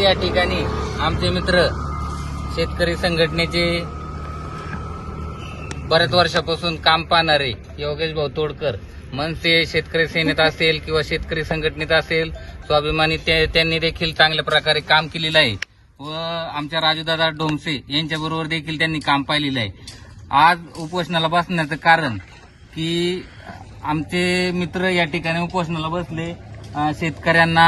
या ठिकाणी आमचे मित्र शेतकरी संघटनेचे बऱ्याच वर्षापासून काम पाहणारे योगेश भाऊ तोडकर. मनसे शेतकरी सेनेत असेल किंवा शेतकरी संघटनेत असेल स्वाभिमानी त्यांनी देखील चांगल्या प्रकारे काम केलेलं आहे. व आमच्या राजूदादा डोमसे यांच्याबरोबर देखील त्यांनी काम पाहिलेलं आहे. आज उपोषणाला बसण्याचं कारण की आमचे मित्र या ठिकाणी उपोषणाला बसले. शेतकऱ्यांना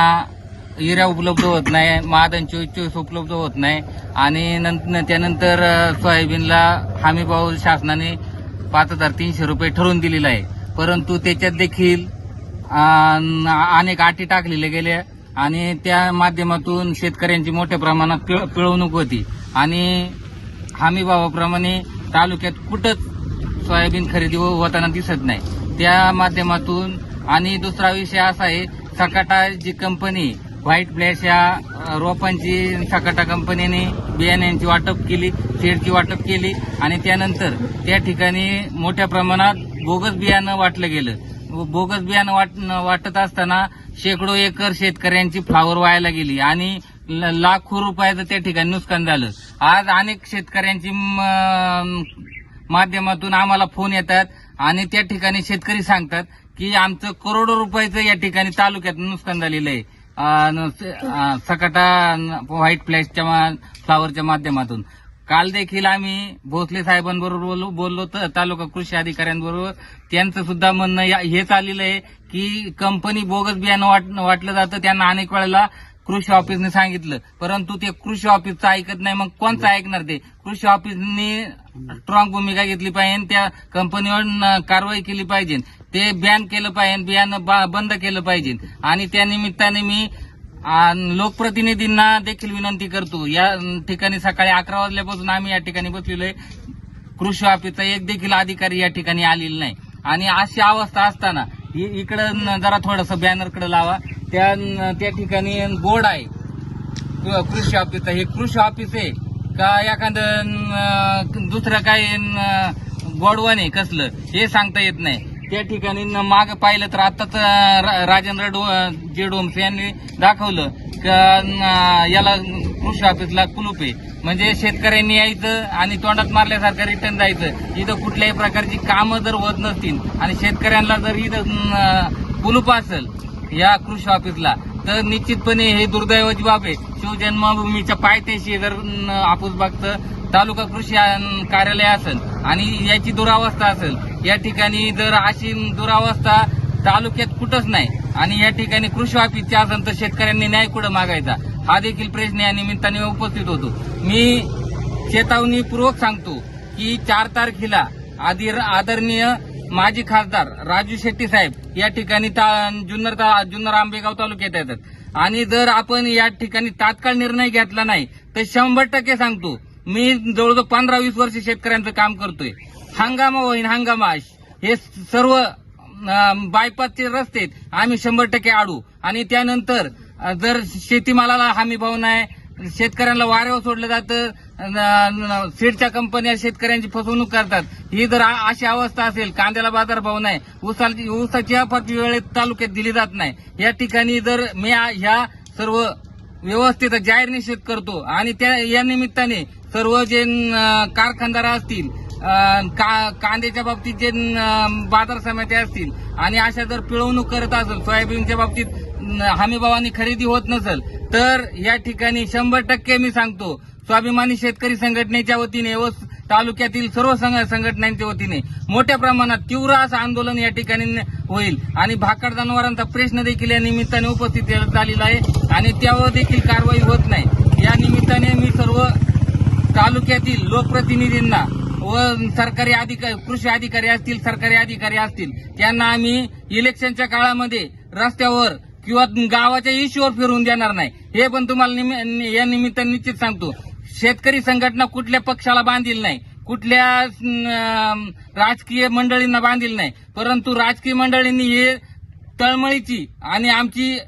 युरिया उपलब्ध होत नाही महादन चोवीस चोवीस उपलब्ध होत नाही. आणि नंतर त्यानंतर सोयाबीनला हमी भाव शासनाने पाच हजार तीनशे रुपये ठरवून दिलेला आहे. परंतु त्याच्यात देखील अनेक अटी टाकलेल्या गेल्या आणि त्या माध्यमातून शेतकऱ्यांची मोठ्या प्रमाणात पिळ- पिळवणूक होती. आणि हमी भावाप्रमाणे तालुक्यात कुठंच सोयाबीन खरेदी हो- होताना दिसत नाही. त्या माध्यमातून आणि दुसरा विषय असा आहे सकाटा जी कंपनी व्हाईट ब्लॅश या रोपांची सकाटा कंपनीने बियाण्यांची वाटप केली सीडची वाटप केली आणि त्यानंतर त्या ठिकाणी मोठ्या प्रमाणात बोगस बियाणं वाटलं गेलं. बोगस बियाणं वाट वाटत असताना शेकडो एकर शेतकऱ्यांची फ्लावर व्हायला गेली आणि ल- लाखो रुपयाचं त्या ठिकाणी नुकसान झालं. आज अनेक शेतकऱ्यांची म- माध्यमातून आम्हाला फोन येतात आणि त्या ठिकाणी शेतकरी सांगतात की आमचं करोडो रुपयाचं या ठिकाणी तालुक्यात नुकसान झालेलं आहे. सकाटा व्हाईट फ्लॅशच्या मा- फ्लावरच्या माध्यमातून. काल देखील आम्ही भोसले साहेबांबरोबर बोललो बोललो तर तालुका कृषी अधिकाऱ्यांबरोबर. त्यांचं सुद्धा म्हणणं या- हेच आलेलं आहे की कंपनी बोगस बियाणं वाट- वाटलं जातं त्यांना अनेक वेळेला कृषी ऑफिसने सांगितलं. परंतु ते कृषी ऑफिसचं ऐकत नाही मग कोणचं ऐकणार ते? कृषी ऑफिसने स्ट्रॉंग भूमिका घेतली पाहिजे त्या कंपनीवर कारवाई केली पाहिजे. ते बॅन केलं पाहिजे बियाणं बा- बंद केलं पाहिजे. आणि त्या निमित्ताने मी लोकप्रतिनिधींना देखील विनंती करतो. या ठिकाणी सकाळी अकरा वाजल्यापासून आम्ही या ठिकाणी बसलेलो आहे. कृषी ऑफिसचा एक देखील अधिकारी या ठिकाणी आलेला नाही. आणि अशी अवस्था असताना इ- इकडं जरा थोडस बॅनरकडे लावा. त्या त्या ठिकाणी बोर्ड आहे. कृषी ऑफिसचा. हे कृषी ऑफिस आहे का एखादं दुसरं काही न- गोडवण आहे कसलं हे सांगता येत नाही. त्या ठिकाणी माग पाहिलं तर आताच रा- राजेंद्र डो जे डोमसे यांनी दाखवलं का याला कृषी ऑफिसला कुलूप आहे. म्हणजे शेतकऱ्यांनी यायचं आणि तोंडात मारल्यासारखं रिटर्न जायचं. इथं कुठल्याही प्रकारची कामं जर होत नसतील आणि शेतकऱ्यांना जर इथं कुलूप असेल या कृषी ऑफिसला तर निश्चितपणे हे दुर्दैवाची बाब आहे. शिवजन्मभूमीच्या पायथ्याशी जर आपूस बागचं तालुका कृषी कार्यालय असेल आणि याची दुरावस्था असेल या ठिकाणी जर अशी दुरावस्था तालुक्यात कुठंच नाही. आणि या ठिकाणी कृषी ऑफिसचे असेल तर शेतकऱ्यांनी न्याय कुठं मागायचा? हा देखील प्रश्न या निमित्ताने उपस्थित होतो. मी चेतावणीपूर्वक सांगतो की चार तारखेला आदिर आदरणीय माजी खासदार राजू शेट्टी साहेब या ठिकाणी ता- जुन्नर ता- जुन्नर आंबेगाव तालुक्यात येतात. आणि जर आपण या ठिकाणी तात्काळ निर्णय घेतला नाही तर शंभर टक्के सांगतो मी जवळजवळ पंधरा वीस वर्ष शेतकऱ्यांचं काम करतोय. हंगामा होईन हंगामाश हे सर्व बायपासचे रस्ते आम्ही शंभर टक्के आडू. आणि त्यानंतर जर शेतीमालाला हमी भाव नाही शेतकऱ्यांना वाऱ्यावर सोडलं जातं सीडच्या कंपन्या शेतकऱ्यांची फसवणूक करतात. ही जर अशी अवस्था असेल कांद्याला बाजार भाव नाही ऊसाची ऊसाची अफाट वेळेत तालुक्यात दिली जात नाही. या ठिकाणी जर मी ह्या सर्व व्यवस्थित जाहीर निषेध करतो आणि त्या या निमित्ताने सर्व जे कारखानदार असतील का- कांद्याच्या बाबतीत जे बाजार समित्या असतील आणि अशा जर पिळवणूक करत असेल सोयाबीनच्या बाबतीत हमीभावानी खरेदी होत नसेल तर या ठिकाणी शंभर टक्के मी सांगतो स्वाभिमानी शेतकरी संघटनेच्या वतीने व तालुक्यातील सर्व संघ- संघटनांच्या वतीने मोठ्या प्रमाणात तीव्र असं आंदोलन या ठिकाणी होईल. आणि भाकड जनावरांचा प्रश्न देखील या निमित्ताने उपस्थित झालेला आहे आणि त्यावर देखील कारवाई होत नाही. या निमित्ताने मी सर्व तालुक्यातील लोकप्रतिनिधींना व सरकारी अधिकारी कृषी अधिकारी असतील सरकारी अधिकारी असतील त्यांना आम्ही इलेक्शनच्या काळामध्ये रस्त्यावर किंवा गावाच्या इश्यूवर फिरून देणार नाही. हे पण तुम्हाला निमि- या निमित्त निश्चित सांगतो. शेतकरी संघटना कुठल्या पक्षाला बांधील नाही कुठल्या राजकीय मंडळींना बांधील नाही. परंतु राजकीय मंडळींनी हे तळमळीची आणि आमची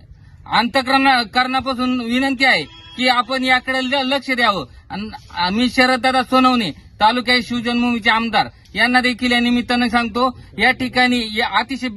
अंतकरणापासून विनंती आहे की आपण याकडे ल- लक्ष द्यावं. आणि आम्ही शरददादा सोनवणे तालुक्याचे शिवजन्मभूमीचे आमदार. यांना देखील या निमित्तानं सांगतो या ठिकाणी या अतिशय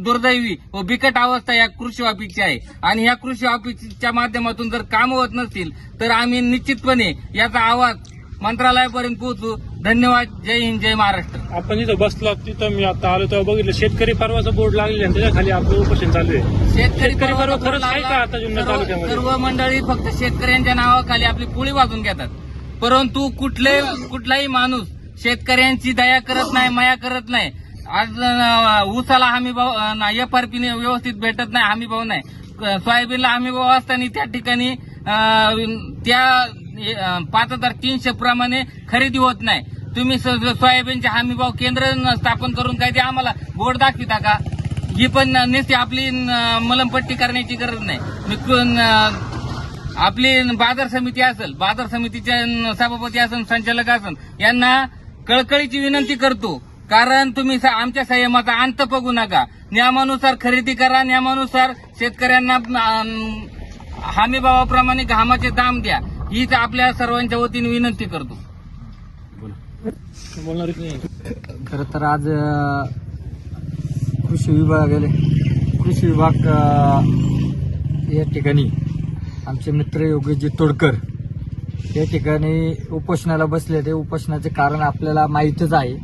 दुर्दैवी व बिकट अवस्था या कृषी ऑफिसची आहे. आणि या कृषी ऑफिसच्या माध्यमातून जर काम होत नसतील तर आम्ही निश्चितपणे याचा आवाज मंत्रालयापर्यंत पोहोचू धन्यवाद. जय हिंद जय महाराष्ट्र. आपण जिथं बसलो तिथं मी आता आलो तेव्हा बघितलं शेतकरी परवाचा बोर्ड लागले आणि त्याच्याखाली आपलं उपोषण चालू आहे. शेतकरी परवाचा खरंच आहे का आता सर्व- तालुक्यामध्ये? सर्व मंडळी फक्त शेतकऱ्यांच्या नावाखाली आपली पोळी वाजून घेतात. परंतु कुठले कुठलाही माणूस शेतकऱ्यांची दया करत नाही माया करत नाही. आज ऊसाला हमी भाव एफ आर पी व्यवस्थित भेटत नाही हमी भाव नाही. सोयाबीनला हमी भाव असताना त्या ठिकाणी त्या पाच हजार तीनशे प्रमाणे खरेदी होत नाही. तुम्ही स- सोयाबीनचे हमी भाव केंद्र स्थापन करून काय ते आम्हाला बोर्ड दाखविता का? ही पण नुसती आपली मलमपट्टी करण्याची गरज नाही. मी आपली बाजार समिती असेल बाजार समितीचे सभापती असेल संचालक असेल यांना कळकळीची विनंती करतो. कारण तुम्ही स- आमच्या संयमाचा अंत बघू नका. नियमानुसार खरेदी करा नियमानुसार शेतकऱ्यांना अं, हमीभावाप्रमाणे घामाचे दाम द्या. हीच आपल्या सर्वांच्या वतीने विनंती करतो. बोलणारच नाही. खरं तर आज कृषी विभागाले कृषी विभाग या ठिकाणी आमचे मित्र योगेशजी तोडकर. या ठिकाणी उपोषणाला बसले ते उपोषणाचे कारण आपल्याला माहीतच आहे.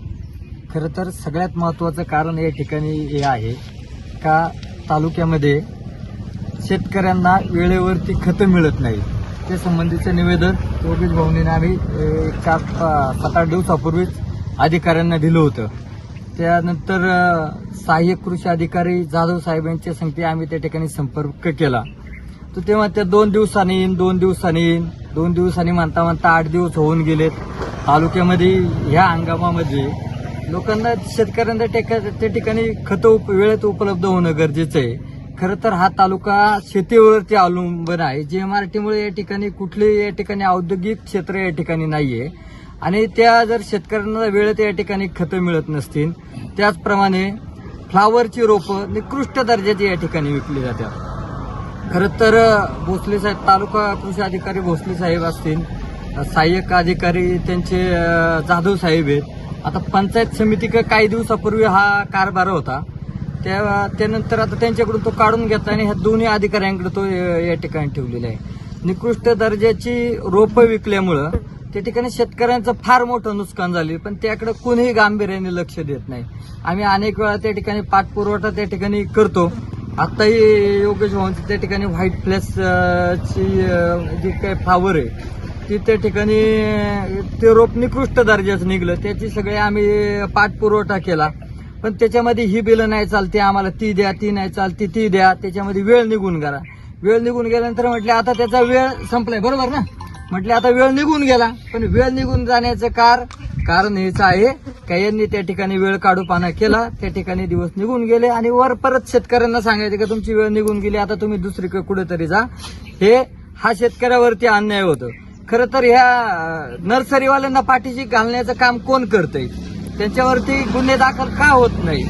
खरं तर सगळ्यात महत्त्वाचं कारण या ठिकाणी हे आहे का तालुक्यामध्ये शेतकऱ्यांना वेळेवरती खतं मिळत नाही. ते संबंधीचं निवेदन योगेश भाऊनीने आम्ही चार सात आठ दिवसापूर्वीच अधिकाऱ्यांना दिलं होतं. त्यानंतर सहाय्यक कृषी अधिकारी जाधव साहेब यांच्या संगती आम्ही त्या ठिकाणी संपर्क केला. तर तेव्हा त्या दोन दिवसांनी येईन दोन दिवसांनी येईन. दोन दिवसांनी म्हणता म्हणता आठ दिवस होऊन गेलेत. तालुक्यामध्ये ह्या हंगामामध्ये लोकांना शेतकऱ्यांना टेका त्या ठिकाणी खतं उप वेळेत उपलब्ध होणं गरजेचं आहे. खरं तर हा तालुका शेतीवरती अवलंबून आहे. जे जीएमआरटीमुळे या ठिकाणी कुठलेही या ठिकाणी औद्योगिक क्षेत्र या ठिकाणी नाहीये. आणि त्या जर शेतकऱ्यांना वेळेत या ठिकाणी खतं मिळत नसतील त्याचप्रमाणे फ्लावरची रोपं निकृष्ट दर्जाची या ठिकाणी विकली जातात. खरं तर भोसले साहेब तालुका कृषी अधिकारी भोसले साहेब असतील. सहाय्यक अधिकारी त्यांचे जाधव साहेब आहेत. आता पंचायत समिती काही दिवसापूर्वी हा कारभार होता. त्या त्यानंतर आता त्यांच्याकडून तो काढून घेतला आणि ह्या दोन्ही अधिकाऱ्यांकडे तो या ठिकाणी ठेवलेला आहे. निकृष्ट दर्जाची रोपं विकल्यामुळं त्या ठिकाणी शेतकऱ्यांचं फार मोठं नुकसान झाले पण त्याकडे कोणीही गांभीर्याने लक्ष देत नाही. आम्ही अनेक वेळा त्या ठिकाणी पाठपुरवठा त्या ठिकाणी करतो. आत्ताही योगेश भवनची त्या ठिकाणी व्हाईट फ्लॅश ची जी काही फ्लावर आहे ती त्या ठिकाणी ते रोप निकृष्ट दर्जाचं निघलं. त्याची सगळे आम्ही पाठपुरवठा केला. पण त्याच्यामध्ये ही बिलं नाही चालते आम्हाला ती द्या ती नाही चालती ती द्या. त्याच्यामध्ये वेळ निघून गेला. वेळ निघून गेल्यानंतर म्हटले आता त्याचा वेळ संपलाय. बरोबर ना? म्हटले आता वेळ निघून गेला. पण वेळ निघून जाण्याचं कार कारण हेच आहे का यांनी त्या ठिकाणी वेळ काढूपाना केला त्या ठिकाणी दिवस निघून गेले आणि वर परत शेतकऱ्यांना सांगायचं का तुमची वेळ निघून गेली आता तुम्ही दुसरीकडे कुठेतरी जा. हे हा शेतकऱ्यावरती अन्याय होतो. खरं तर ह्या नर्सरीवाल्यांना पाठीशी घालण्याचं काम कोण करतंय? त्यांच्यावरती गुन्हे दाखल का होत नाही?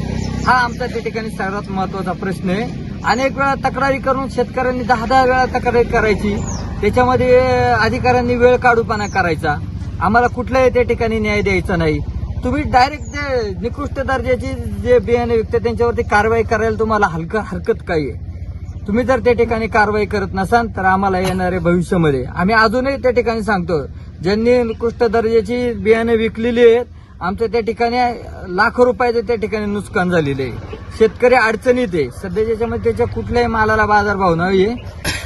हा आमचा त्या ठिकाणी सर्वात महत्त्वाचा प्रश्न आहे. अनेक वेळा तक्रारी करून शेतकऱ्यांनी दहा दहा वेळा तक्रारी करायची. त्याच्यामध्ये अधिकाऱ्यांनी वेळ काढूपणा करायचा. आम्हाला कुठल्याही त्या ठिकाणी न्याय द्यायचा नाही. तुम्ही डायरेक्ट जे निकृष्ट दर्जाची जे बियाणे विकते त्यांच्यावरती कारवाई करायला तुम्हाला हलकं हरकत काही आहे. तुम्ही जर त्या ठिकाणी कारवाई करत नसाल तर आम्हाला येणाऱ्या भविष्यामध्ये. आम्ही अजूनही त्या ठिकाणी सांगतो ज्यांनी निकृष्ट दर्जाची बियाणे विकलेली आहेत आमच्या त्या ठिकाणी लाखो रुपयाचं त्या ठिकाणी नुकसान झालेलं आहे. शेतकरी अडचणीत आहे. सध्याच्या याच्यामध्ये त्याच्या कुठल्याही मालाला बाजारभाव नाही आहे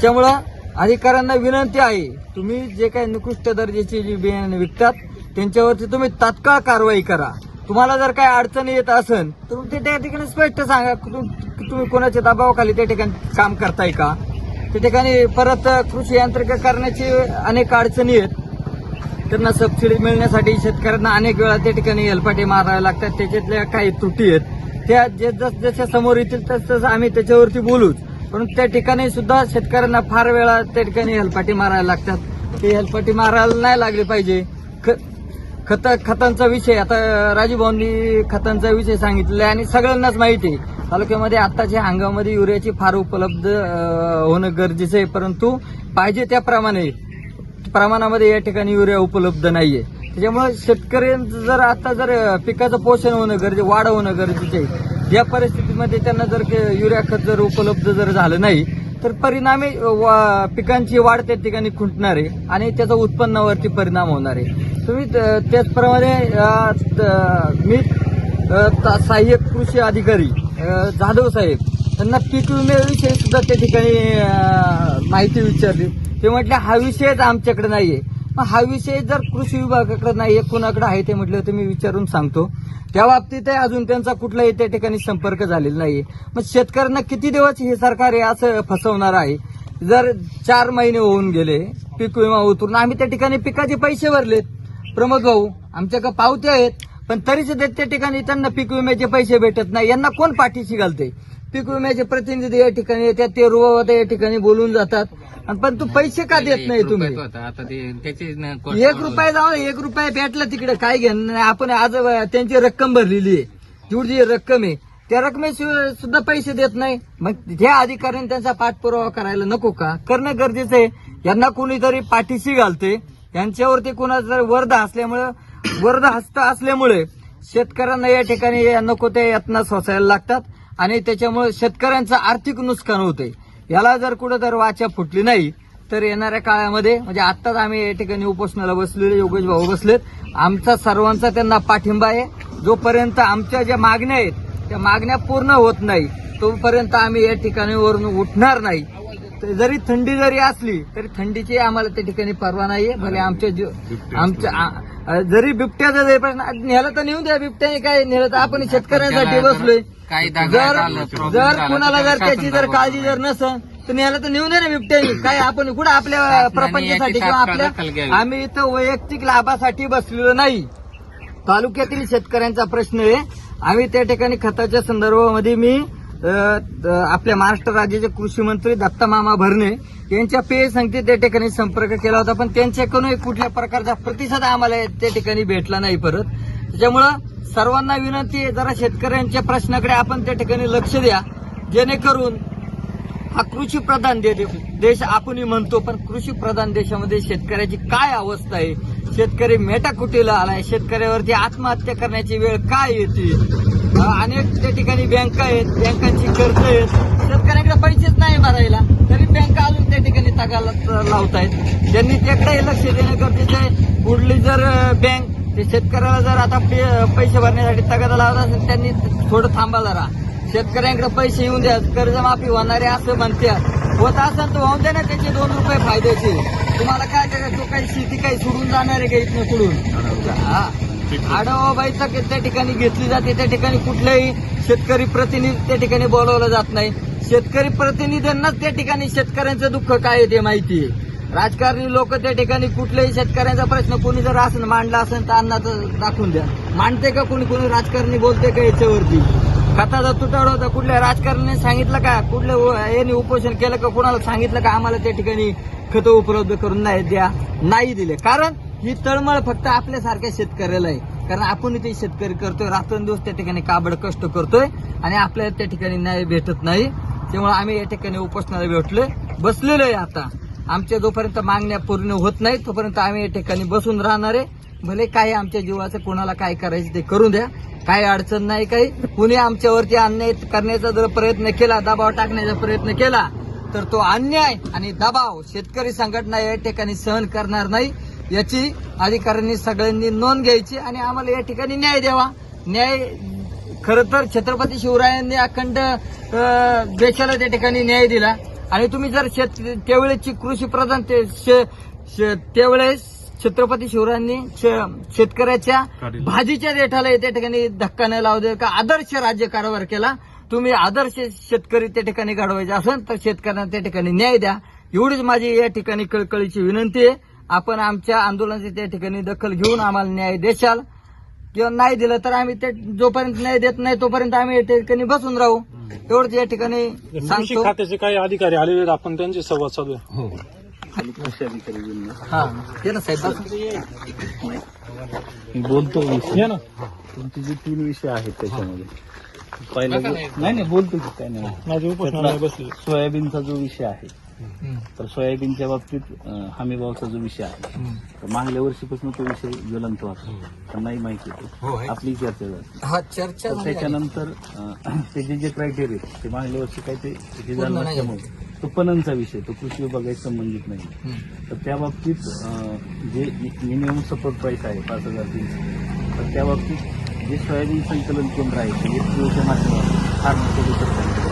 त्यामुळं अधिकाऱ्यांना विनंती आहे तुम्ही जे काही निकृष्ट दर्जाची जी बियाणे विकतात त्यांच्यावरती तुम्ही तात्काळ कारवाई करा. तुम्हाला जर काही अडचणी येत असेल तर ते त्या ठिकाणी स्पष्ट सांगा तुम्ही कोणाच्या दबावाखाली त्या ठिकाणी काम करताय का? त्या ठिकाणी परत कृषी यांत्रिकीकरणाची अनेक अडचणी आहेत. त्यांना सबसिडी मिळण्यासाठी शेतकऱ्यांना अनेक वेळा त्या ठिकाणी हेलपाटे मारावे लागतात. त्याच्यातल्या काही त्रुटी आहेत. त्या जे जस जशा समोर येतील तस तसं आम्ही त्याच्यावरती बोलूच. पण त्या ठिकाणी सुद्धा शेतकऱ्यांना फार वेळा त्या ठिकाणी हेलपाटी मारायला लागतात. ते हेलपाटी मारायला नाही लागले पाहिजे. ख- खत खतांचा विषय आता राजू भाऊंनी खतांचा विषय सांगितलेला आहे आणि सगळ्यांनाच माहिती आहे. तालुक्यामध्ये आत्ताच्या हंगामामध्ये युरियाची फार उपलब्ध होणं गरजेचं आहे परंतु पाहिजे त्याप्रमाणे प्रमाणामध्ये या ठिकाणी युरिया उपलब्ध नाहीये. त्याच्यामुळे शेतकऱ्यांचं जर आता जर पिकाचं पोषण होणं गरजे वाढ होणं गरजेचं आहे या परिस्थितीमध्ये त्यांना जर युरिया खत जर उपलब्ध जर झालं नाही तर परिणामी पिकांची वाढ त्या ठिकाणी खुंटणार आहे आणि त्याचा उत्पन्नावरती परिणाम होणार आहे. तुम्ही त्याचप्रमाणे मी सहाय्यक कृषी अधिकारी जाधव साहेब त्यांना पीक विम्याविषयी सुद्धा त्या ठिकाणी माहिती विचारली. ते म्हटलं हा विषयच आमच्याकडे नाहीये. मग हा विषय जर कृषी विभागाकडे नाही कुणाकडे आहे ते म्हटलं तर मी विचारून सांगतो. त्या बाबतीत अजून त्यांचा कुठलाही त्या ठिकाणी संपर्क झालेला नाही मग शेतकऱ्यांना किती दिवस हे सरकार असं फसवणार आहे? जर चार महिने होऊन गेले पीक विमा उतरून आम्ही त्या ठिकाणी पिकाचे पैसे भरलेत. प्रमोद भाऊ आमच्याकडे पावते आहेत पण तरी सुद्धा त्या ठिकाणी त्यांना पीक विम्याचे पैसे भेटत नाही. यांना कोण पाठीशी घालते? पीक विम्याचे प्रतिनिधी या ठिकाणी येतात ते रुबावत या ठिकाणी बोलून जातात. आणि पण तू पैसे का देत नाही तुम्ही. आता ते त्याची एक रुपये जाऊन एक रुपये भेटला तिकडे काय घेणं नाही. आपण आज त्यांची रक्कम भरलेली आहे. जेवढी जी रक्कम आहे त्या रकमेशिवाय सुद्धा पैसे देत नाही. मग त्या अधिकाऱ्यांनी त्यांचा पाठपुरावा करायला नको का? करणं गरजेचं आहे. यांना कोणीतरी पाठीशी घालते. यांच्यावरती कोणाचं जर वर्ध असल्यामुळं वर्ध हस्त असल्यामुळे शेतकऱ्यांना या ठिकाणी नको त्या यातना सोसायला लागतात. आणि त्याच्यामुळे शेतकऱ्यांचं आर्थिक नुकसान होते याला जर कुठं जर वाचा फुटली नाही तर येणाऱ्या काळामध्ये म्हणजे आत्ताच आम्ही या ठिकाणी उपोषणाला बसलेले योगेश भाऊ बसलेत. आमचा सर्वांचा त्यांना पाठिंबा आहे. जोपर्यंत आमच्या ज्या मागण्या आहेत त्या मागण्या पूर्ण होत नाही तोपर्यंत आम्ही या ठिकाणी वरून उठणार नाही. जरी थंडी जरी असली तरी थंडीची आम्हाला त्या ठिकाणी परवा नाहीये. भले आमच्या जीव- आमच्या आ- जरी बिबट्याचा जरी प्रश्न नेलं तर नेऊन द्या बिबट्याने काय? नेलं तर आपण शेतकऱ्यांसाठी बसलोय. काही जर जर कुणाला जर त्याची जर काळजी जर नसन तर न्यायला तर नेऊन दे ना बिबट्यानी काय आपण कुठं आपल्या शासनाने प्रपंचासाठी किंवा तात्काळ दखल आपल्या. आम्ही इथं वैयक्तिक लाभासाठी बसलेलो नाही. तालुक्यातील शेतकऱ्यांचा प्रश्न आहे. आम्ही त्या ठिकाणी खताच्या संदर्भामध्ये मी आपल्या महाराष्ट्र राज्याचे कृषी मंत्री दत्ता मामा भरणे यांच्या पेय संगती त्या ठिकाणी संपर्क केला होता पण त्यांच्याकडून कुठल्या प्रकारचा प्रतिसाद आम्हाला त्या ठिकाणी भेटला नाही परत. त्याच्यामुळं सर्वांना विनंती आहे जरा शेतकऱ्यांच्या प्रश्नाकडे आपण त्या ठिकाणी लक्ष द्या. जेणेकरून हा कृषी प्रधान देश आपणही म्हणतो पण कृषी प्रधान देशामध्ये शेतकऱ्याची काय अवस्था आहे? शेतकरी मेटाकुटीला आलाय शेतकऱ्यावरती आत्महत्या करण्याची वेळ काय येते? अनेक त्या ठिकाणी बँका आहेत बँकांची कर्ज आहेत. शेतकऱ्यांकडे पैसेच नाही भरायला. तरी बँका अजून त्या ठिकाणी तगाला लावतायत. त्यांनी त्याकडे लक्ष देणं गरजेचं आहे. पुढली जर बँक ते शेतकऱ्याला जर आता पे- पैसे भरण्यासाठी तगादा लावत असेल त्यांनी थोडं थांबा जरा शेतकऱ्यांकडे पैसे येऊन द्या कर्जमाफी होणारे असं म्हणते होत असेल तर होऊन द्या ना त्याचे दोन रुपये फायद्याचे. तुम्हाला काय करायचं? तो काही शेती काही सोडून जाणार आहे का इथनं सोडून? आढावाबाईचा त्या ठिकाणी घेतली जाते त्या ठिकाणी कुठल्याही शेतकरी प्रतिनिधी त्या ठिकाणी बोलवलं जात नाही. शेतकरी प्रतिनिधींनाच त्या ठिकाणी शेतकऱ्यांचं दुःख काय आहे ते माहिती आहे. राजकारणी लोक त्या ठिकाणी कुठल्याही शेतकऱ्यांचा प्रश्न कोणी जर असं मांडला असेल तर अन्नाचं दाखवून द्या. मांडते का कोणी? कोणी राजकारणी बोलते का याच्यावरती? खताचा तुटाळ होता कुठल्या राजकारण्याने सांगितलं का? कुठल्या यांनी उपोषण केलं का? कोणाला सांगितलं का? आम्हाला त्या ठिकाणी खतं उपलब्ध करून नाही द्या नाही दिले. कारण ही तळमळ फक्त आपल्यासारख्या शेतकऱ्याला आहे. कारण आपण ते शेतकरी करतोय रात्रंदिवस त्या ठिकाणी काबड कष्ट करतोय आणि आपल्याला त्या ठिकाणी न्याय भेटत नाही. त्यामुळे आम्ही या ठिकाणी उपोषणाला भेटलोय बसलेलो आहे आता. आमच्या जोपर्यंत मागण्या पूर्ण होत नाही तोपर्यंत आम्ही या ठिकाणी बसून राहणार आहे. भले काय आमच्या जीवाचं कोणाला काय करायचं ते करू द्या. काही अडचण नाही काही. कुणी आमच्यावरती अन्याय करण्याचा जर प्रयत्न केला दबाव टाकण्याचा प्रयत्न केला तर तो अन्याय आणि दबाव शेतकरी संघटना या ठिकाणी सहन करणार नाही. याची अधिकाऱ्यांनी सगळ्यांनी नोंद घ्यायची आणि आम्हाला या ठिकाणी न्याय द्यावा. न्याय खर तर छत्रपती शिवरायांनी अखंड देशाला त्या ठिकाणी न्याय दिला. आणि तुम्ही जर शेत त्यावेळेची कृषी प्रधान त्यावेळेस छत्रपती शिवरायांनी शेतकऱ्याच्या भाजीच्या देठाला त्या ठिकाणी धक्का नाही लावू दे का आदर्श राज्य कारभार केला तुम्ही आदर्श शेतकरी त्या ठिकाणी घडवायचे असेल तर शेतकऱ्यांना त्या ठिकाणी न्याय द्या. एवढीच माझी या ठिकाणी कळकळीची विनंती आहे. आपण आमच्या आंदोलनाची त्या ठिकाणी दखल घेऊन आम्हाला न्याय देशाल. किंवा नाही दिलं तर आम्ही ते जोपर्यंत न्याय देत नाही तोपर्यंत आम्ही या ठिकाणी बसून राहू. एवढंच या ठिकाणी कृषी सांगतो. खात्याचे काही अधिकारी आलेले आहेत आपण त्यांचे संवाद हो. हा. ते ना साहेब बस. बोलतो या ना. तुमचे जे तीन विषय आहेत त्याच्यामध्ये. पहिला जो- नाही. नाही बोलतो की काय नाही. माझे उपोषणाला बसले. सोयाबीनचा जो विषय आहे. तर सोयाबीनच्या बाबतीत अं, हमीभावचा जो विषय आहे. तर मागल्या वर्षीपासून तो विषय ज्वलंत होता. त्यांनाही माहिती होतो. आपली चर्चा झाली. हा चर्चा तर आहे. त्याच्यानंतर अं, ते जे क्रायटेरिया ते मागल्या वर्षी काय ते हे झालं पूर्ण नाही नसल्यामुळे. तो पणनचा विषय तो कृषी विभागाशी संबंधित नाही. तर त्या बाबतीत जे मिनिमम सपोर्ट प्राईस आहे पाच हजार तीनशे तर त्या बाबतीत जे सोयाबीन संकलन केंद्र आहे ते एफपीओच्या माध्यमातून प्रोड्युसर कंपनी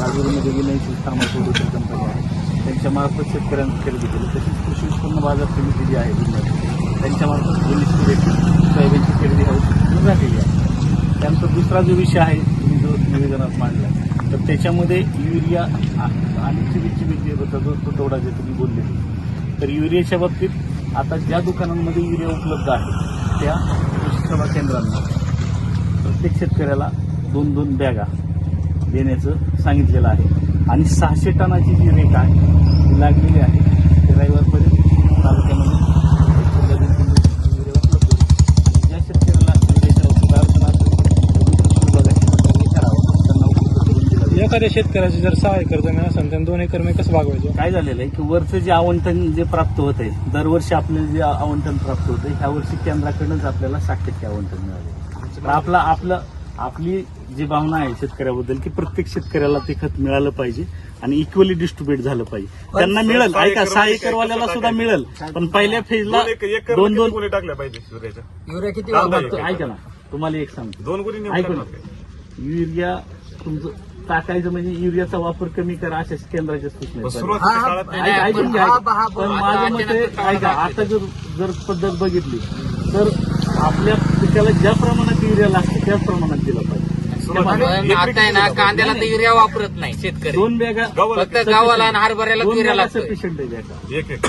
राजूरमध्ये गेल्याची फार्मर प्रोड्युसर कंपनी आहे त्यांच्या मार्फत शेतकऱ्यांना खरेदी केली. तशीच कृषी उत्पन्न बाजार समिती जी आहे जिल्ह्यात त्यांच्यामार्फत पोलीस सोयाबीनची खरेदी हाऊस झालेली आहे. त्यानंतर दुसरा जो विषय आहे तुम्ही जो निवेदनात मांडला तर त्याच्यामध्ये युरिया आणि चिबी चिबी जो तुटवडा जे तुम्ही बोलले तर युरियाच्या बाबतीत आता ज्या दुकानांमध्ये युरिया उपलब्ध आहे त्या कृषी सेवा केंद्रांना प्रत्येक शेतकऱ्याला दोन दोन बॅगा देण्याचं सांगितलेलं आहे. आणि सहाशे टनाची जी रेट आहे लागलेली आहे ते रविवारपर्यंत तालुक्यामध्ये ज्या शेतकऱ्याला जाईल. एखाद्या शेतकऱ्याची जर सहा एकर जमीन असेल त्याने दोन एकर मी कसं भागवायचं काय झालेलं आहे की वरचं जे आवंटन जे प्राप्त होत आहे दरवर्षी आपल्याला जे आवंटन प्राप्त होतं ह्या वर्षी केंद्राकडूनच आपल्याला साठ टक्के आवंटन मिळाले तर आपला आपलं आपली जी भावना आहे शेतकऱ्याबद्दल की प्रत्येक शेतकऱ्याला ते खत मिळालं पाहिजे आणि इक्वली डिस्ट्रीब्युट झालं पाहिजे. त्यांना मिळेल. ऐका सहा एकरवाल्याला सुद्धा मिळेल. पण पहिल्या फेजला दोन दोन गुन्हे टाकल्या पाहिजे सूर्याच्या युरिया किती. वापरतो? ऐका ना. तुम्हाला एक सांगतो. दोन गुन्हे नेऊन ऐकून टाकणार काय? युरिया तुमचं टाकायचं म्हणजे युरियाचा वापर कमी करा अशा केंद्राच्या सूचना मग आहेत. सुरुवातीच्या हा, काळात नाही, ऐका- नाही, ऐकून पण घ्या. हा, हा, पण हा, माझं मत ऐका आता जर जर पद्धत बघितली तर आपल्या पिकाला ज्या प्रमाणात युरिया लागते त्याच प्रमाणात दिलं पाहिजे. पण आता आहे ना कांद्याला तर युरिया वापरत नाही शेतकरी. दोन बॅगा फक्त गावाला आणि हरभऱ्याला दोन युरिया बॅगा लागतोय. सफिशियंट आहे बॅगा. एक एक.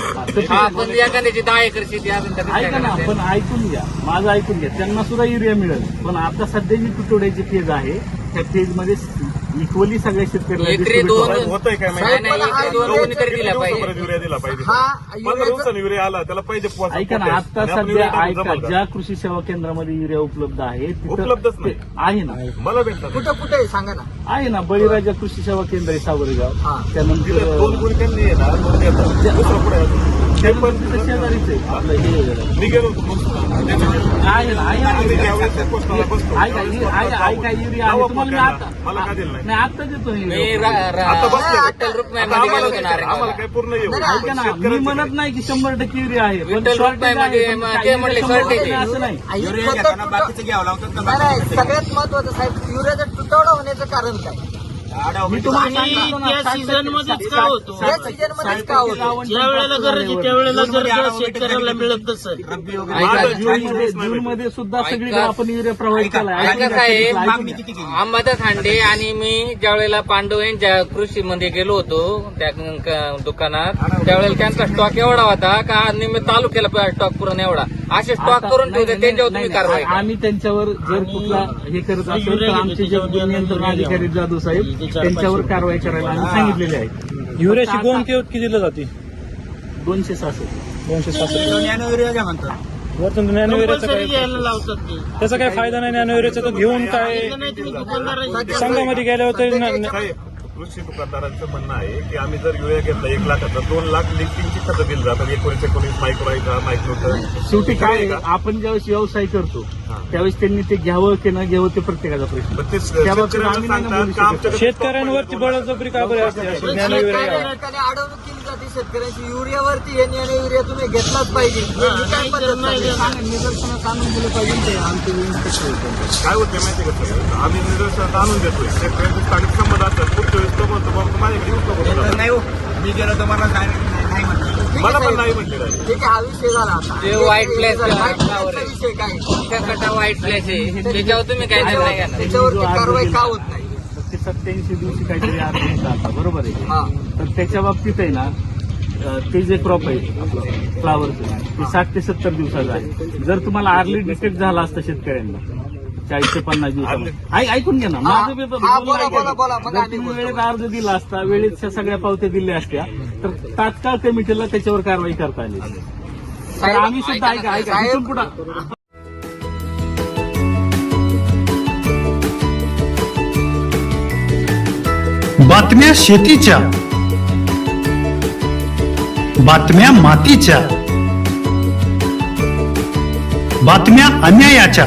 हा, पण एखाद्याची दहा एकर शेती अजून तर ऐका ना करायचं? पण ऐकून घ्या. माझं ऐकून घ्या. त्यांना सुद्धा युरिया मिळेल. पण आता सध्या जी तुटवड्याची फेज आहे त्या फेजमध्ये इक्वली सगळ्या एकरी दोन- होतंय काय नाही, माहिती दोन दिला पाहिजे दिवसापर्यंत युरिया दिला पाहिजे हा पंधरा युरियाचं दिवसांनी युरिया आला त्याला पाहिजे पोचा ऐका ना. आता आणि आपण सध्या युरिया टाकून ऐका. ज्या कृषी सेवा केंद्रामध्ये युरिया उपलब्ध आहे तिथं उपलब्धच नाही. ते- आहे ना मला भेटतात कुठं कुठे आहे? सांगा ना आहे ना बळीराजा कृषी सेवा केंद्र आहे सावरगाव हा. तिथे त्यानंतर दोन गुन्हे त्यांनी आहे ना दोन देतात दुसरं पुढे आहे. ते पण त्यानंतर शेजारीच आहे आपलं हे मी गेलो होतो पोस्टला. आता देतो मी आम्हाला पूर्ण येऊ ऐका ना म्हणत? नाही की शंभर टक्के युरिया आहे पण shortage आहे, पण काही shortage आहे. असं नाही सगळ्यात महत्वाचं साहेब युरियाचा तुटवडा होण्याचं कारण काय मी तुम्हाला सांगितलं ना, त्या साठ सीझन टक्के- मध्येच साठ- का होतो? साठ- या सीझन मध्येच साठ का टक्के होतो? लावण ज्या वेळेला जास्त गरज आहे झाल्यावर. त्यावेळेला जर शेतकऱ्याला मिळत नसेल ऐका आता जून मध्ये जून मध्ये सुद्धा सगळीकडे आपण युरिया ऐका साहेब अंबादास हांडे आणि मी ज्या वेळेला पांडव यांच्या कृषी मध्ये गेलो होतो त्या क- दुकानात त्यावेळेला त्यांचा स्टॉक एवढा होता का निम्मे तालुक्याला स्टॉक पुरण एवढा. असे स्टॉक करून ठेवते त्यांच्यावर तुम्ही कारवाई करा. आम्ही त्यांच्यावर जर कुठला हे करत असेल तर आमचे जे नियंत्रण अधिकारी जाधव साहेब त्यांच्यावर कारवाई करायला आम्ही सांगितलेले आहे. युरियाची गोण किती दिली जाते? दोनशे सहासष्ट. दोनशे सहासष्ट. वरतून युरियाचा ते. त्याचा काय फायदा नाही ज्ञान युरियाचा तो घेऊन काय? संघामध्ये गेल्यावर कृषी दुकानदारांचं म्हणणं आहे की आम्ही जर युरिया घेतला एक लाखाचा दोन लाख लिफ्टिंगची खतं दिली जातात एकोणीस एकोणीस मायक्रो मायक्रो शेवटी काय आहे, आपण ज्यावेळेस व्यवसाय करतो त्यावेळेस त्यांनी ते घ्यावं की न घ्यावं ते प्रत्येकाचा प्रश्न. पण ते त्या बाबतीत शेतकऱ्यांना आम्ही नाही ना सांगतात बोलू का शकत. आमच्याकडे शेतकऱ्यांवरती बळजबरी का बरं असते. अशी ज्ञान युरिया शेतकऱ्या ठिकाणी अडवणूक केली जाते शेतकऱ्यांची युरियावरती हे आणि युरिया तुम्ही घेतलाच पाहिजे. ही. काय पद्धत आणून दिलं पाहिजे ते. आमचे काय होते माहिती का सर आम्ही निदर्शनात आणून देतोय. शेतकऱ्यांचे स्थानिक संबंध असतात पुढच्या वेळेस तो म्हणतो बाबा माझ्याकडे येऊच नको बोलायला." नाही हो मी गेलो तर मला काय नाही मला पण नाही म्हणले direct. ठीक आहे हा विषय झाला आता ते white flag चा White flag चा नावावर आहे. विषय काय त्या कटा वाईट फ्लॅश आहे त्याच्यावर तुम्ही काय निर्णय घेणार त्याच्यावरती कारवाई का होत नाही ते सत्याऐंशी दिवशी काहीतरी अर्ज आता बरोबर आहे हा तर त्याच्या बाबतीत आहे ना अं, ते जे क्रॉप आहे आपलं फ्लावरचं ते साठ ते सत्तर दिवसाचं आहे जर तुम्हाला अर्ली डिटेक्ट झाला असतं शेतकऱ्यांना चाळीस ते पन्नास दिवसामध्ये. ऐकून घ्या ना. माझं जर तुम्ही. वेळेत अर्ज दिला असता वेळेत सगळ्या पावत्या दिल्या असत्या तर तात्काळ कमिटीला त्याच्यावर कारवाई करता आली. तर आम्ही सुद्धा ऐका ऐका इथून पुढं बातम्या शेतीच्या. बातम्या मातीच्या. बातम्या अन्यायाच्या.